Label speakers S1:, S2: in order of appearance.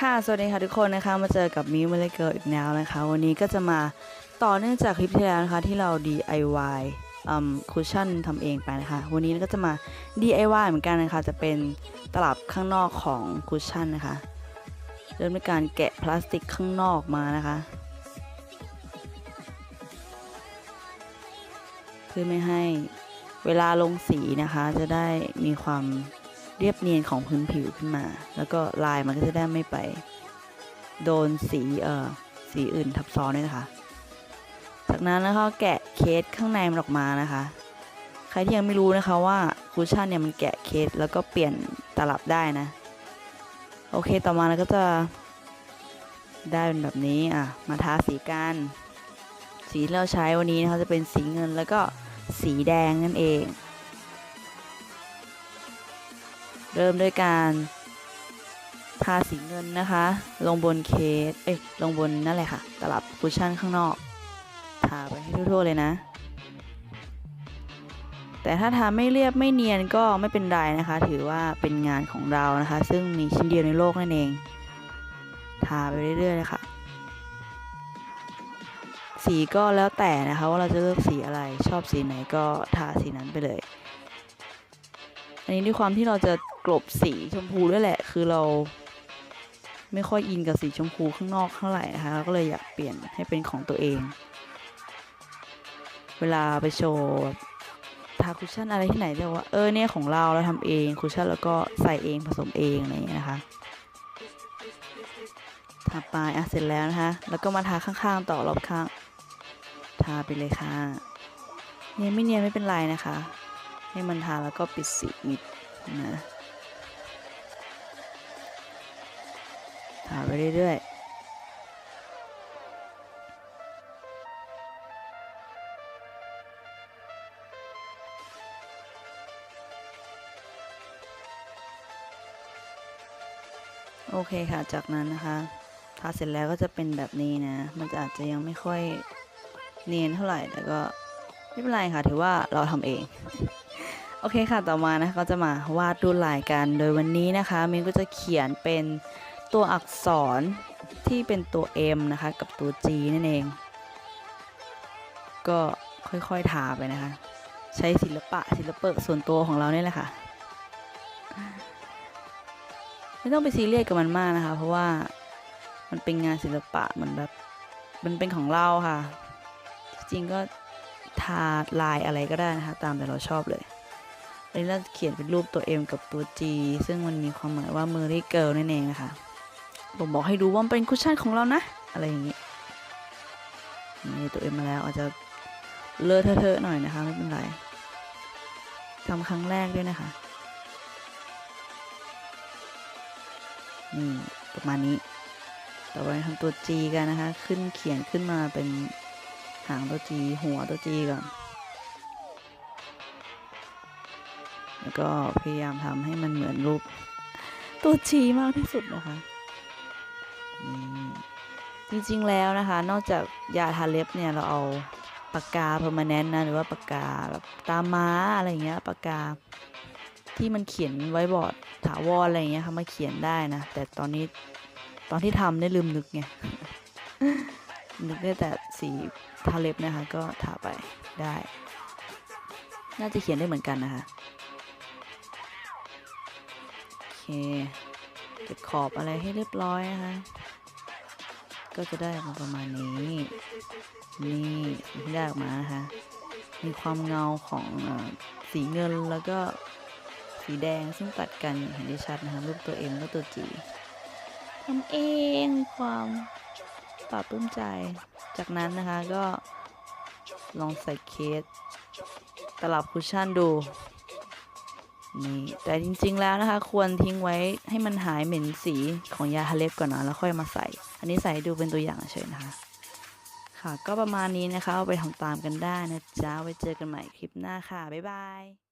S1: ค่ะ สวัสดีค่ะทุกคนนะคะ มาเจอกับมิวมาเลเกิลอีกแล้วนะคะ วันนี้ก็จะมาต่อเนื่องจากคลิปที่แล้วนะคะ ที่เรา DIY อืมคุชชั่นทำเองไปนะคะ วันนี้ก็จะมา DIY เหมือนกันนะคะ จะเป็นตลับข้างนอกของคุชชั่นนะคะ เริ่มด้วยการแกะพลาสติกข้างนอกมานะคะ เพื่อไม่ให้เวลาลงสีนะคะ จะได้มีความ เรียบเนียนของพื้นผิวขึ้นมา แล้วก็ลายมันก็จะได้ไม่ไป โดนสีเอ่อสีอื่นทับซ้อนด้วยนะคะ จากนั้นนะคะแกะเคสข้างในมันออกมานะคะ ใครที่ยังไม่รู้นะคะว่าคุชชั่นเนี่ยมันแกะเคสแล้วก็เปลี่ยนตลับได้นะ โอเคต่อมาเราก็จะได้เป็นแบบนี้อะมาทาสีกันสีที่เราใช้วันนี้นะคะจะเป็นสีเงินแล้วก็สีแดงนั่นเอง เริ่มด้วยการทาสีเงินนะคะ ลงบนเคส เอ้ย ลงบนนั่นแหละค่ะ ตลับคุชชั่นข้างนอก ทาไปให้ทั่วๆเลยนะ แต่ถ้าทาไม่เรียบไม่เนียนก็ไม่เป็นไรนะคะ ถือว่าเป็นงานของเรานะคะ ซึ่งมีชิ้นเดียวในโลกนั่นเอง ทาไปเรื่อยๆเลยค่ะ สีก็แล้วแต่นะคะว่าเราจะเลือกสีอะไร ชอบสีไหนก็ทาสีนั้นไปเลย อันนี้ด้วยความที่เราจะ กลบสีชมพูด้วยแหละ คือเราไม่ค่อยอินกับสีชมพูข้างนอกเท่าไหร่นะคะก็เลยอยากเปลี่ยนให้เป็นของตัวเอง เวลาไปโชว์ทาคุชชั่นอะไรที่ไหนจะว่าเออเนี่ยของเราเราทำเองคุชชั่นแล้วก็ใส่เองผสมเองอะไรอย่างเงี้ยนะคะทาปลายอะเสร็จแล้วนะคะ แล้วก็มาทาข้างๆต่อรอบข้าง ทาไปเลยค่ะเนียนไม่เนียนไม่เป็นไรนะคะ ให้มันทาแล้วก็ปิดสีมิดนะ ทาไปเรื่อยๆโอเคค่ะ จากนั้นนะคะทาเสร็จแล้วก็จะเป็นแบบนี้นะ มันจะอาจจะยังไม่ค่อยเนียนเท่าไหร่ แต่ก็ไม่เป็นไรค่ะ ถือว่าเราทำเอง โอเคค่ะ ต่อมานะคะก็จะมาวาดลวดลายกัน โดยวันนี้นะคะมินก็จะเขียนเป็น ตัวอักษรที่เป็นตัว M นะคะ กับตัว G นั่นเอง ก็ค่อยๆทาไปนะคะ ใช้ศิลปะศิลปะส่วนตัวของเราเนี่ยแหละค่ะ ไม่ต้องไปซีเรียสกับมันมากนะคะ เพราะว่ามันเป็นงานศิลปะเหมือนแบบ มันเป็นของเราค่ะ จริงก็ทาลายอะไรก็ได้นะคะ ตามแต่เราชอบเลยอันนี้เราเขียนเป็นรูปตัว M กับตัว G ซึ่งมันมีความหมายว่า Merry Girl นั่นเองนะคะ ผมบอกให้ดูว่ามันเป็นคุชชั่นของเรานะ อะไรอย่างนี้นี่ตัว M มาแล้วอาจจะเลอะเทอะๆหน่อยนะคะ ไม่เป็นไรทำครั้งแรกด้วยนะคะนี่ประมาณนี้ต่อไปทำตัว G กันนะคะ ขึ้นเขียนขึ้นมาเป็นหางตัว G หัวตัว G ก่อนแล้วก็พยายามทำให้มันเหมือนรูปตัว G มากที่สุดนะคะ จริงๆแล้วนะคะ นอกจากยาทาเล็บเนี่ยเราเอาปากกา permanent นะหรือว่าปากกาแบบตาม้าอะไรเงี้ยปากกาที่มันเขียนไว้บอร์ดถาวรอะไรเงี้ยค่ะมาเขียนได้นะ แต่ตอนนี้ตอนที่ทำได้ลืมนึกไงนึกได้แต่สีทาเล็บนะคะ ก็ทาไปได้ น่าจะเขียนได้เหมือนกันนะคะโอเคเก็บขอบอะไรให้เรียบร้อยนะคะ ก็จะได้มาประมาณนี้ นี่ที่ได้ออกมานะคะ มีความเงาของสีเงินแล้วก็สีแดงซึ่งตัดกันเห็นได้ชัดนะคะรูปตัว M และตัว G ทำเองความปลาบปลื้มใจ จากนั้นนะคะก็ลองใส่เคสตลับคุชชั่นดู นี่แต่จริง ๆ แล้วนะคะ ควรทิ้งไว้ให้มันหายเหม็นสีของยาทาเล็บก่อนนะแล้วค่อยมาใส่ อันนี้ใส่ดูเป็นตัวอย่างเฉยนะคะ ค่ะ ก็ประมาณนี้นะคะเอาไปทำตามกันได้นะจ๊ะไว้เจอกันใหม่คลิปหน้าค่ะ บ๊ายบาย